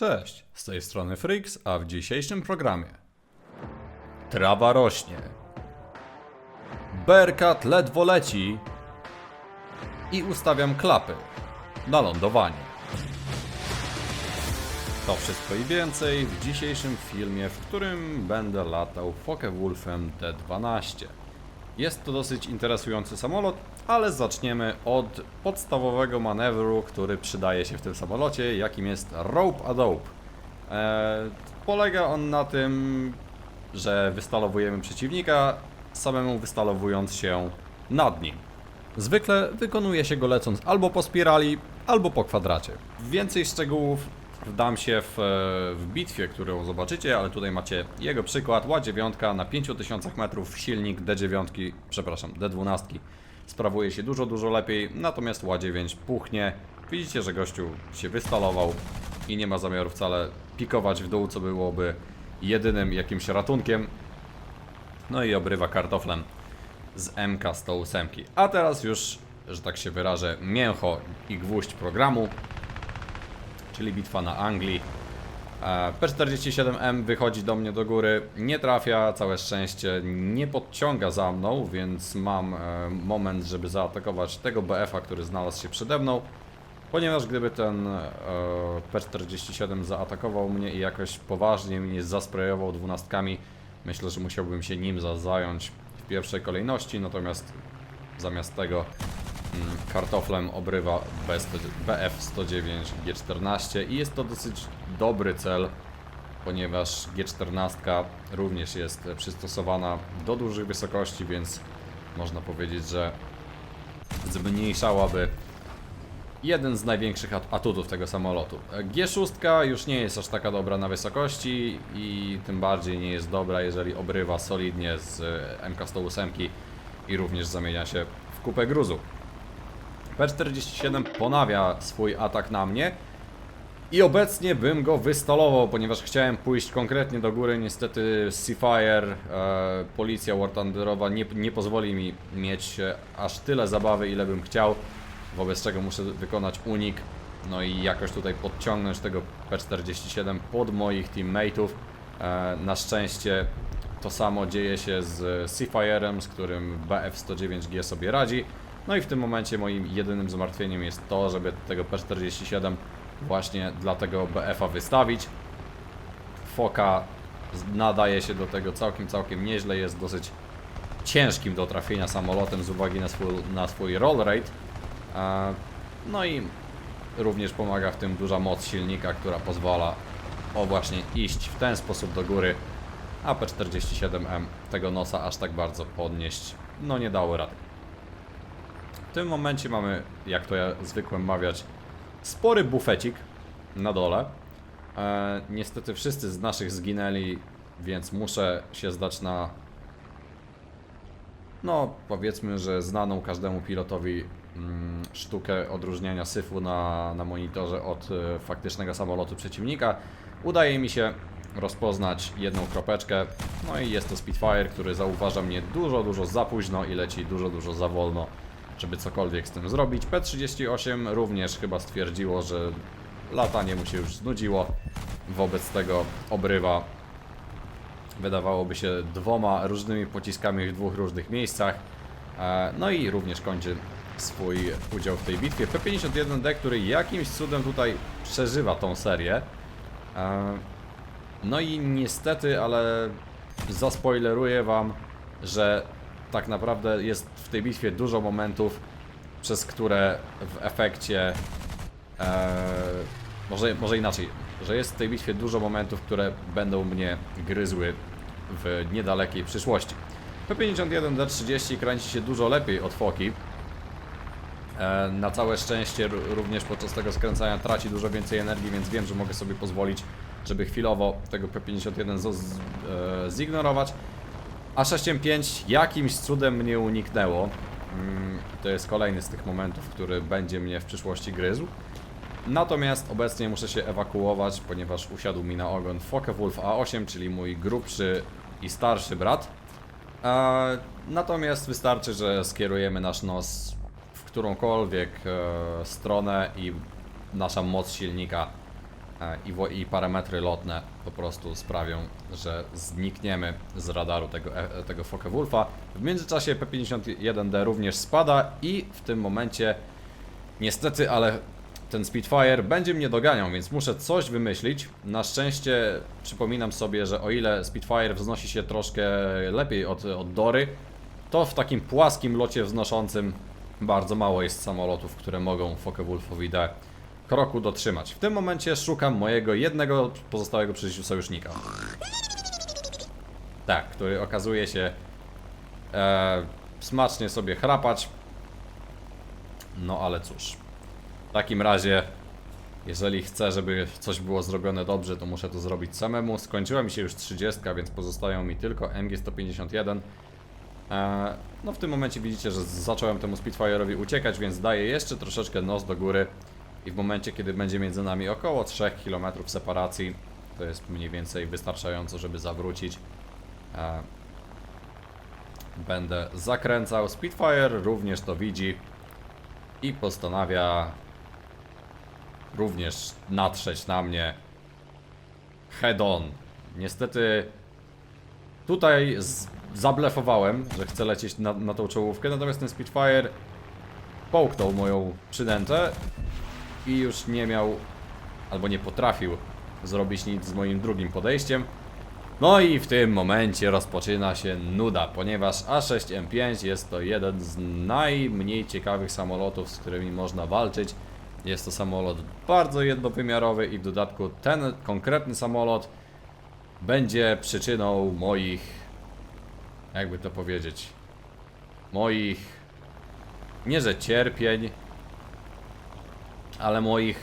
Cześć, z tej strony Freaks, a w dzisiejszym programie. Trawa rośnie. Berkat ledwo leci. I ustawiam klapy na lądowanie. To wszystko i więcej w dzisiejszym filmie, w którym będę latał Focke-Wulfem D12 jest to dosyć interesujący samolot, ale zaczniemy od podstawowego manewru, który przydaje się w tym samolocie, jakim jest rope a dope. Eee, polega on na tym, że wystalowujemy przeciwnika, samemu wystalowując się nad nim. Zwykle wykonuje się go lecąc albo po spirali, albo po kwadracie. Więcej szczegółów wdam się w, e, w bitwie, którą zobaczycie, ale tutaj macie jego przykład. Ła-9 na 5000 metrów, silnik D9, przepraszam, D12 sprawuje się dużo, dużo lepiej, natomiast Ła-9 puchnie. Widzicie, że gościu się wystalował i nie ma zamiaru wcale pikować w dół, co byłoby jedynym jakimś ratunkiem. No i obrywa kartoflem z MK108. A teraz już, że tak się wyrażę, mięcho i gwóźdź programu, czyli bitwa na Anglii. E, P47M wychodzi do mnie do góry, nie trafia, całe szczęście nie podciąga za mną, więc mam e, moment, żeby zaatakować tego BF-a, który znalazł się przede mną. Ponieważ gdyby ten e, P47 zaatakował mnie i jakoś poważnie mnie zasprejował dwunastkami, myślę, że musiałbym się nim za- zająć w pierwszej kolejności, natomiast zamiast tego kartoflem obrywa BF-109 G14 i jest to dosyć dobry cel, ponieważ G14 również jest przystosowana do dużych wysokości, więc można powiedzieć, że zmniejszałaby jeden z największych at- atutów tego samolotu. G6 już nie jest aż taka dobra na wysokości i tym bardziej nie jest dobra, jeżeli obrywa solidnie z e, MK108 i również zamienia się w kupę gruzu. P47 ponawia swój atak na mnie i obecnie bym go wystalował, ponieważ chciałem pójść konkretnie do góry. Niestety Seafire, e, policja War Thunderowa nie, nie pozwoli mi mieć e, aż tyle zabawy, ile bym chciał, wobec czego muszę wykonać unik. No i jakoś tutaj podciągnąć tego P47 pod moich teammateów. E, na szczęście to samo dzieje się z Seafirem, z którym BF-109G sobie radzi. No i w tym momencie moim jedynym zmartwieniem jest to, żeby tego P47 właśnie dla tego BF-a wystawić. Foka nadaje się do tego całkiem, całkiem nieźle, jest dosyć ciężkim do trafienia samolotem z uwagi na swój, na swój roll rate. E, No i również pomaga w tym duża moc silnika, która pozwala o właśnie iść w ten sposób do góry, a P47M tego nosa aż tak bardzo podnieść no nie dało rady. W tym momencie mamy, jak to ja zwykłem mawiać, spory bufecik na dole. E, niestety wszyscy z naszych zginęli, więc muszę się zdać na no powiedzmy, że znaną każdemu pilotowi mm, sztukę odróżniania syfu na, na monitorze od e, faktycznego samolotu przeciwnika. Udaje mi się rozpoznać jedną kropeczkę, no i jest to Spitfire, który zauważa mnie dużo, dużo za późno i leci dużo, dużo za wolno, żeby cokolwiek z tym zrobić. P38 również chyba stwierdziło, że latanie mu się już znudziło, wobec tego obrywa wydawałoby się dwoma różnymi pociskami w dwóch różnych miejscach. E, No i również kończy swój udział w tej bitwie. P51D, który jakimś cudem tutaj przeżywa tą serię. E, No i niestety, ale zaspoileruję wam, że tak naprawdę jest w tej bitwie dużo momentów, przez które w efekcie Eee, może, może inaczej, że jest w tej bitwie dużo momentów, które będą mnie gryzły w niedalekiej przyszłości. P51D30 kręci się dużo lepiej od Foki. E, Na całe szczęście również podczas tego skręcania traci dużo więcej energii, więc wiem, że mogę sobie pozwolić, żeby chwilowo tego P51 zo- z, e, zignorować. A 6M5 jakimś cudem mnie uniknęło. Mm, To jest kolejny z tych momentów, który będzie mnie w przyszłości gryzł. Natomiast obecnie muszę się ewakuować, ponieważ usiadł mi na ogon Focke-Wulf A8, czyli mój grubszy i starszy brat. Natomiast wystarczy, że skierujemy nasz nos w którąkolwiek e, stronę i nasza moc silnika i, wo- i parametry lotne po prostu sprawią, że znikniemy z radaru tego, e- tego Focke-Wulfa. W międzyczasie P-51D również spada i w tym momencie niestety, ale ten Spitfire będzie mnie doganiał, więc muszę coś wymyślić. Na szczęście przypominam sobie, że o ile Spitfire wznosi się troszkę lepiej od, od Dory, to w takim płaskim locie wznoszącym bardzo mało jest samolotów, które mogą Focke-Wulfowi D kroku dotrzymać. W tym momencie szukam mojego jednego pozostałego przy życiu sojusznika. Tak, który okazuje się e, smacznie sobie chrapać. No ale cóż. W takim razie, jeżeli chcę, żeby coś było zrobione dobrze, to muszę to zrobić samemu. Skończyła mi się już 30, więc pozostają mi tylko MG151. E, No w tym momencie widzicie, że zacząłem temu Spitfire'owi uciekać, więc daję jeszcze troszeczkę nos do góry i w momencie, kiedy będzie między nami około 3 km separacji, to jest mniej więcej wystarczająco, żeby zawrócić. E, Będę zakręcał. Spitfire również to widzi i postanawia również natrzeć na mnie head on. Niestety tutaj zablefowałem, że chcę lecieć na, na tą czołówkę, natomiast ten Spitfire połknął moją przynętę i już nie miał, albo nie potrafił zrobić nic z moim drugim podejściem. No i w tym momencie rozpoczyna się nuda, ponieważ A6M5 jest to jeden z najmniej ciekawych samolotów, z którymi można walczyć. Jest to samolot bardzo jednowymiarowy i w dodatku ten konkretny samolot będzie przyczyną moich, jakby to powiedzieć, moich, nie że cierpień, ale moich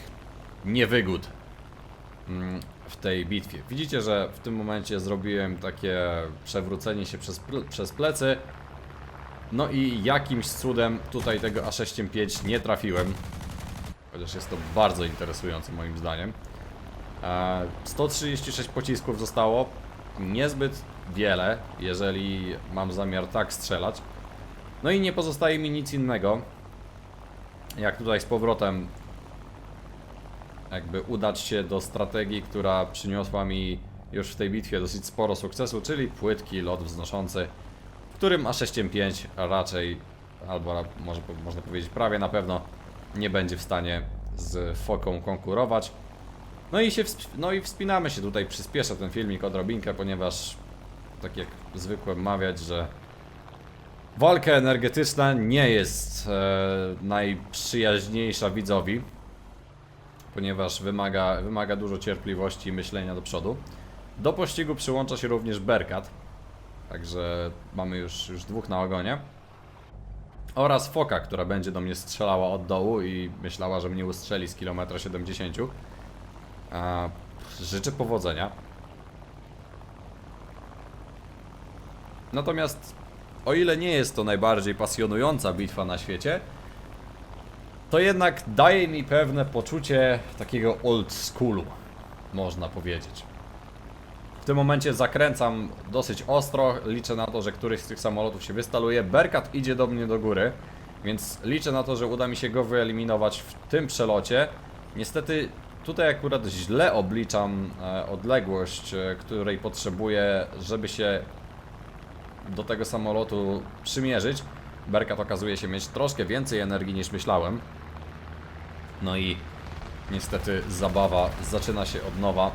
niewygód mm, w tej bitwie. Widzicie, że w tym momencie zrobiłem takie przewrócenie się przez, przez plecy. No i jakimś cudem tutaj tego A6-5 nie trafiłem. Chociaż jest to bardzo interesujące moim zdaniem. E, 136 pocisków zostało. Niezbyt wiele, jeżeli mam zamiar tak strzelać. No i nie pozostaje mi nic innego, jak tutaj z powrotem jakby udać się do strategii, która przyniosła mi już w tej bitwie dosyć sporo sukcesu, czyli płytki lot wznoszący, w którym A6M5 raczej, albo może można powiedzieć prawie na pewno, nie będzie w stanie z foką konkurować. No i, się no i wspinamy się tutaj, przyspieszę ten filmik odrobinkę, ponieważ tak jak zwykłem mawiać, że walka energetyczna nie jest e, najprzyjaźniejsza widzowi ponieważ wymaga, wymaga dużo cierpliwości i myślenia do przodu. Do pościgu przyłącza się również Berkat, także mamy już, już dwóch na ogonie. Oraz Foka, która będzie do mnie strzelała od dołu i myślała, że mnie ustrzeli z kilometra 70. A, życzę powodzenia. Natomiast o ile nie jest to najbardziej pasjonująca bitwa na świecie, to jednak daje mi pewne poczucie takiego old schoolu, można powiedzieć. W tym momencie zakręcam dosyć ostro, liczę na to, że któryś z tych samolotów się wystaluje. Berkat idzie do mnie do góry, więc liczę na to, że uda mi się go wyeliminować w tym przelocie. Niestety tutaj akurat źle obliczam e, odległość, e, której potrzebuję, żeby się do tego samolotu przymierzyć. Berkat okazuje się mieć troszkę więcej energii niż myślałem. No i niestety zabawa zaczyna się od nowa.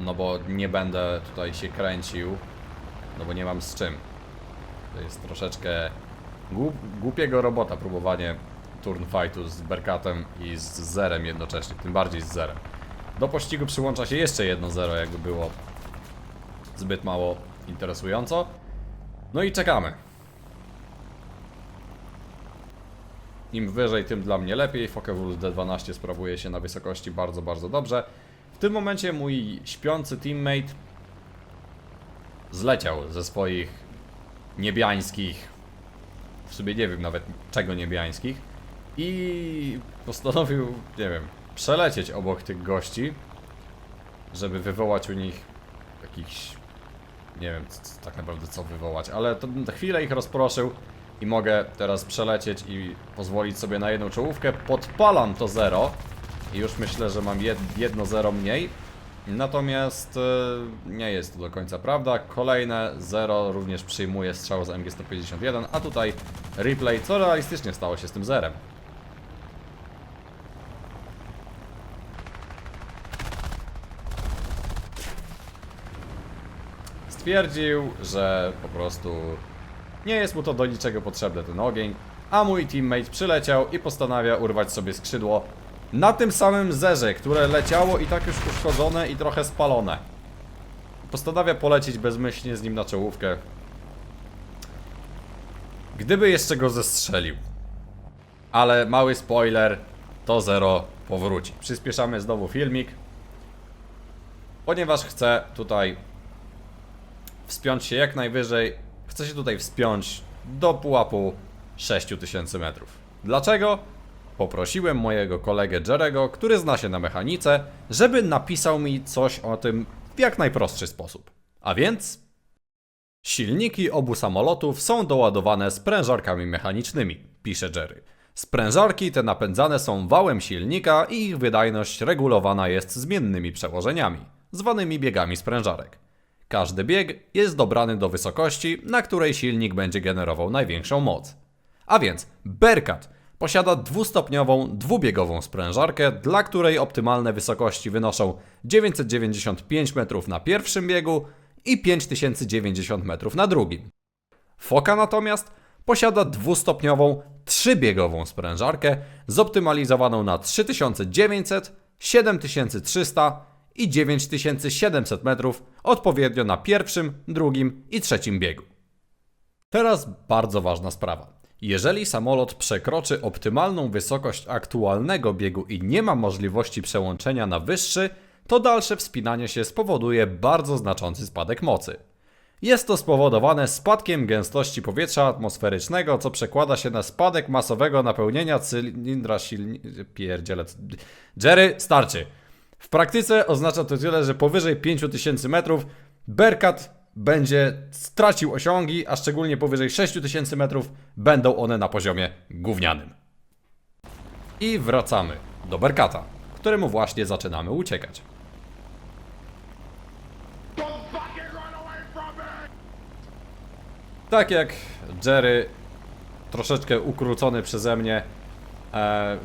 No bo nie będę tutaj się kręcił, no bo nie mam z czym. To jest troszeczkę głup, głupiego robota próbowanie turn fightu z Berkatem i z Zerem jednocześnie, tym bardziej z Zerem. Do pościgu przyłącza się jeszcze jedno zero, jakby było zbyt mało interesująco. No i czekamy. Im wyżej, tym dla mnie lepiej. Focke-Wulf D12 sprawuje się na wysokości bardzo, bardzo dobrze. W tym momencie mój śpiący teammate zleciał ze swoich niebiańskich, w sumie nie wiem nawet czego niebiańskich, i postanowił, nie wiem, przelecieć obok tych gości, żeby wywołać u nich jakiś, nie wiem tak naprawdę co wywołać, ale to na chwilę ich rozproszył i mogę teraz przelecieć i pozwolić sobie na jedną czołówkę. Podpalam to zero I już myślę, że mam jed, jedno zero mniej. Natomiast e, nie jest to do końca prawda. Kolejne 0 również przyjmuje strzał z MG151, a tutaj replay, co realistycznie stało się z tym zerem. Stwierdził, że po prostu nie jest mu to do niczego potrzebne ten ogień, a mój teammate przyleciał i postanawia urwać sobie skrzydło na tym samym zerze, które leciało i tak już uszkodzone i trochę spalone. Postanawia polecieć bezmyślnie z nim na czołówkę. Gdyby jeszcze go zestrzelił. Ale mały spoiler, to zero powróci. Przyspieszamy znowu filmik. Ponieważ chcę tutaj wspiąć się jak najwyżej. Chcę się tutaj wspiąć do pułapu 6000 metrów. Dlaczego? Poprosiłem mojego kolegę Jerego, który zna się na mechanice, żeby napisał mi coś o tym w jak najprostszy sposób. A więc Silniki obu samolotów są doładowane sprężarkami mechanicznymi, pisze Jerry. Sprężarki te napędzane są wałem silnika i ich wydajność regulowana jest zmiennymi przełożeniami, zwanymi biegami sprężarek. Każdy bieg jest dobrany do wysokości, na której silnik będzie generował największą moc. A więc Berkat posiada dwustopniową, dwubiegową sprężarkę, dla której optymalne wysokości wynoszą 995 metrów na pierwszym biegu i 5090 metrów na drugim. Foka natomiast posiada dwustopniową, trzybiegową sprężarkę zoptymalizowaną na 3900, 7300 i 9700 metrów odpowiednio na pierwszym, drugim i trzecim biegu. Teraz bardzo ważna sprawa. Jeżeli samolot przekroczy optymalną wysokość aktualnego biegu i nie ma możliwości przełączenia na wyższy, to dalsze wspinanie się spowoduje bardzo znaczący spadek mocy. Jest to spowodowane spadkiem gęstości powietrza atmosferycznego, co przekłada się na spadek masowego napełnienia cylindra silnika. Pierdziele. Jerry, starczy. W praktyce oznacza to tyle, że powyżej 5000 metrów Berkat będzie stracił osiągi, a szczególnie powyżej 6000 metrów będą one na poziomie gównianym. I wracamy do Berkata, któremu właśnie zaczynamy uciekać. Tak jak Jerry, troszeczkę ukrócony przeze mnie, e,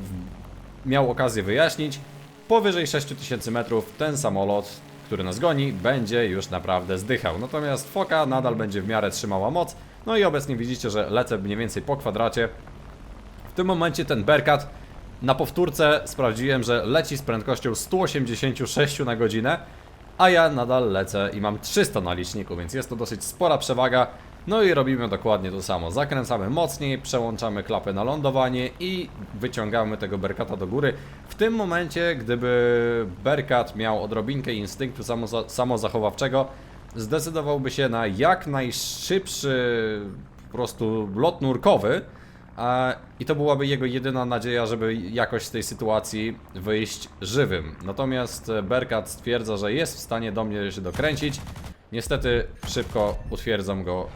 miał okazję wyjaśnić, powyżej 6000 metrów ten samolot, który nas goni, będzie już naprawdę zdychał. Natomiast Foka nadal będzie w miarę trzymała moc. No i obecnie widzicie, że lecę mniej więcej po kwadracie. W tym momencie ten Berkat na powtórce sprawdziłem, że leci z prędkością 186 na godzinę, a ja nadal lecę i mam 300 na liczniku, więc jest to dosyć spora przewaga. No i robimy dokładnie to samo. Zakręcamy mocniej, przełączamy klapę na lądowanie i wyciągamy tego Berkata do góry. W tym momencie, gdyby Berkat miał odrobinkę instynktu samoza- samozachowawczego, zdecydowałby się na jak najszybszy po prostu lot nurkowy, I to byłaby jego jedyna nadzieja, żeby jakoś z tej sytuacji wyjść żywym. Natomiast Berkat stwierdza, że jest w stanie do mnie się dokręcić. Niestety szybko utwierdzam go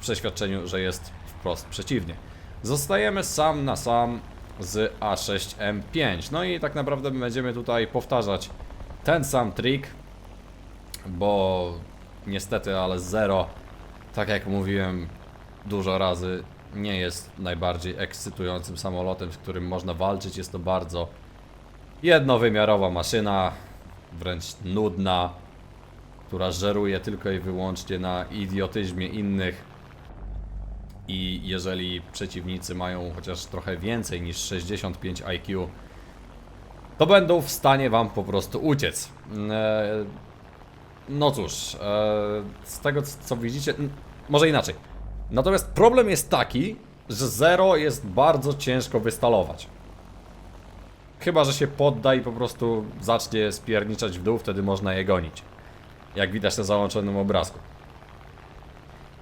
przeświadczeniu, że jest wprost przeciwnie. Zostajemy sam na sam z A6M5. No i tak naprawdę będziemy tutaj powtarzać ten sam trik, bo niestety, ale zero, tak jak mówiłem dużo razy, nie jest najbardziej ekscytującym samolotem, z którym można walczyć. Jest to bardzo jednowymiarowa maszyna, wręcz nudna, która żeruje tylko i wyłącznie na idiotyzmie innych. I jeżeli przeciwnicy mają chociaż trochę więcej niż 65 IQ, to będą w stanie wam po prostu uciec. Eee, no cóż, e, z tego co widzicie, może inaczej. Natomiast problem jest taki, że zero jest bardzo ciężko wystalować. Chyba, że się podda i po prostu zacznie spierniczać w dół, wtedy można je gonić. Jak widać na załączonym obrazku.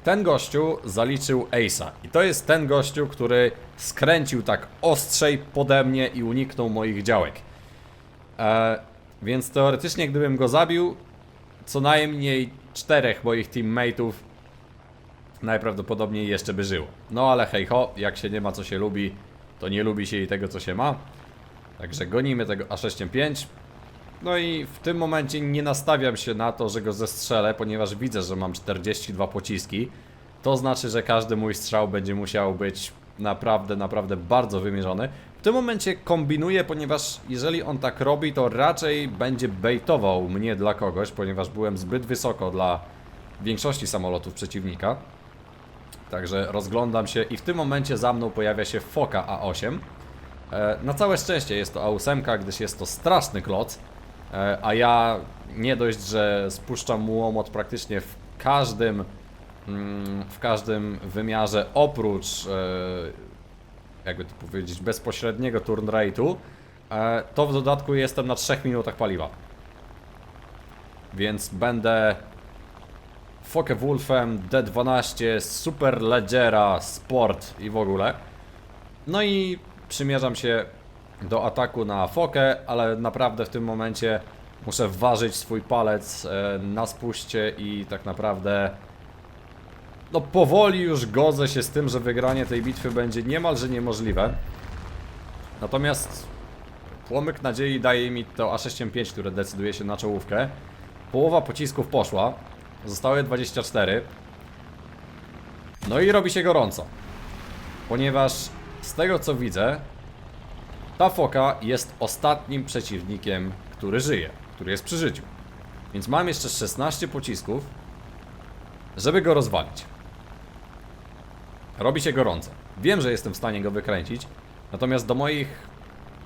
Ten gościu zaliczył Ace'a. I to jest ten gościu, który skręcił tak ostrzej pode mnie i uniknął moich działek. E, więc teoretycznie, gdybym go zabił, co najmniej czterech moich teammateów najprawdopodobniej jeszcze by żyło. No ale hej ho, jak się nie ma co się lubi, to nie lubi się i tego co się ma. Także gonimy tego A65. No i w tym momencie nie nastawiam się na to, że go zestrzelę, ponieważ widzę, że mam 42 pociski. To znaczy, że każdy mój strzał będzie musiał być naprawdę, naprawdę bardzo wymierzony. W tym momencie kombinuję, ponieważ jeżeli on tak robi, to raczej będzie baitował mnie dla kogoś, ponieważ byłem zbyt wysoko dla większości samolotów przeciwnika. Także rozglądam się i w tym momencie za mną pojawia się Foka A8. E, Na całe szczęście jest to A8, gdyż jest to straszny kloc, a ja nie dość, że spuszczam mu łomot praktycznie w każdym, mm, w każdym wymiarze oprócz, e, jakby to powiedzieć, bezpośredniego turn rate'u, e, to w dodatku jestem na 3 minutach paliwa. Więc będę Focke-Wulfem, D12, Super Leggera, Sport i w ogóle. No i przymierzam się do ataku na fokę, ale naprawdę w tym momencie muszę ważyć swój palec e, na spuście i tak naprawdę no powoli już godzę się z tym, że wygranie tej bitwy będzie niemalże niemożliwe. Natomiast płomyk nadziei daje mi to A65, które decyduje się na czołówkę. Połowa pocisków poszła. Zostały 24. No i robi się gorąco. Ponieważ z tego co widzę, ta foka jest ostatnim przeciwnikiem, który żyje, który jest przy życiu. Więc mam jeszcze 16 pocisków, żeby go rozwalić. Robi się gorąco. Wiem, że jestem w stanie go wykręcić, natomiast do moich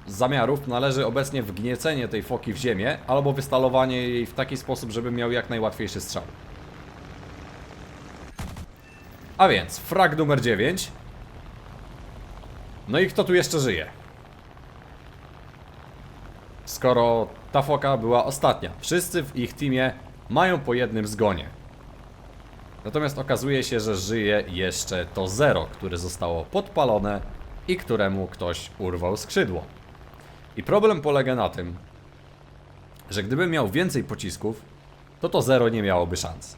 zamiarów należy obecnie wgniecenie tej foki w ziemię albo wystalowanie jej w taki sposób, żeby miał jak najłatwiejszy strzał. A więc, frag numer 9. No i kto tu jeszcze żyje? Skoro ta foka była ostatnia, wszyscy w ich teamie mają po jednym zgonie. Natomiast okazuje się, że żyje jeszcze to zero, które zostało podpalone i któremu ktoś urwał skrzydło. I problem polega na tym, że gdybym miał więcej pocisków, to to zero nie miałoby szans.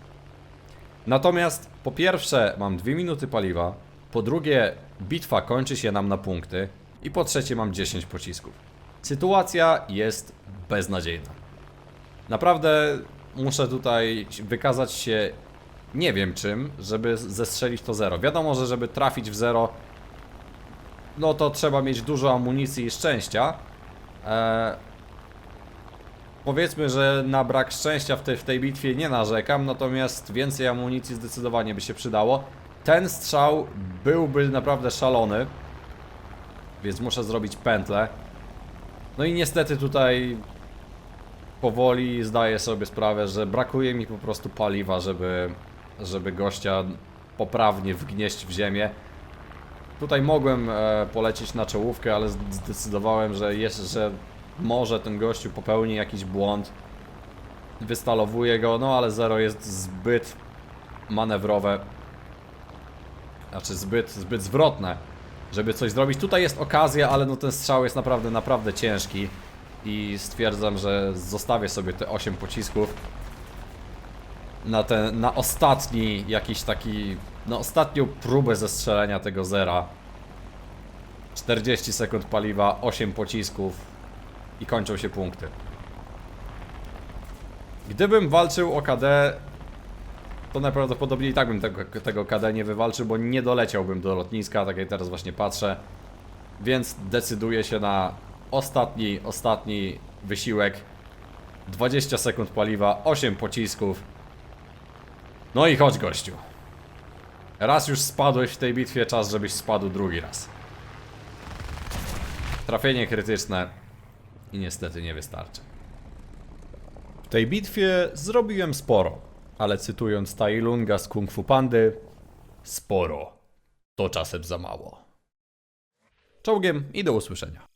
Natomiast po pierwsze mam 2 minuty paliwa, po drugie bitwa kończy się nam na punkty i po trzecie mam 10 pocisków. Sytuacja jest beznadziejna. Naprawdę muszę tutaj wykazać się nie wiem czym, żeby zestrzelić to zero. Wiadomo, że żeby trafić w zero, no to trzeba mieć dużo amunicji i szczęścia. Eee, powiedzmy, że na brak szczęścia w tej, w tej bitwie nie narzekam, natomiast więcej amunicji zdecydowanie by się przydało. Ten strzał byłby naprawdę szalony, więc muszę zrobić pętlę. No i niestety tutaj powoli zdaję sobie sprawę, że brakuje mi po prostu paliwa, żeby, żeby gościa poprawnie wgnieść w ziemię. Tutaj mogłem e, polecieć na czołówkę, ale zdecydowałem, że, jest, że może ten gościu popełni jakiś błąd. Wystalowuję go, no ale zero jest zbyt manewrowe. Znaczy zbyt, zbyt zwrotne, żeby coś zrobić. Tutaj jest okazja, ale no ten strzał jest naprawdę, naprawdę ciężki. I stwierdzam, że zostawię sobie te 8 pocisków na ten, na ostatni jakiś taki, na ostatnią próbę zestrzelenia tego zera. 40 sekund paliwa, 8 pocisków i kończą się punkty. Gdybym walczył o KD, to najprawdopodobniej i tak bym tego, tego KD nie wywalczył, bo nie doleciałbym do lotniska, tak jak teraz właśnie patrzę. Więc decyduję się na ostatni, ostatni wysiłek. 20 sekund paliwa, 8 pocisków. No i chodź gościu. Raz już spadłeś w tej bitwie, czas żebyś spadł drugi raz. Trafienie krytyczne i niestety nie wystarczy. W tej bitwie zrobiłem sporo, ale cytując Tai Lunga z Kung Fu Pandy, sporo to czasem za mało. Czołgiem i do usłyszenia.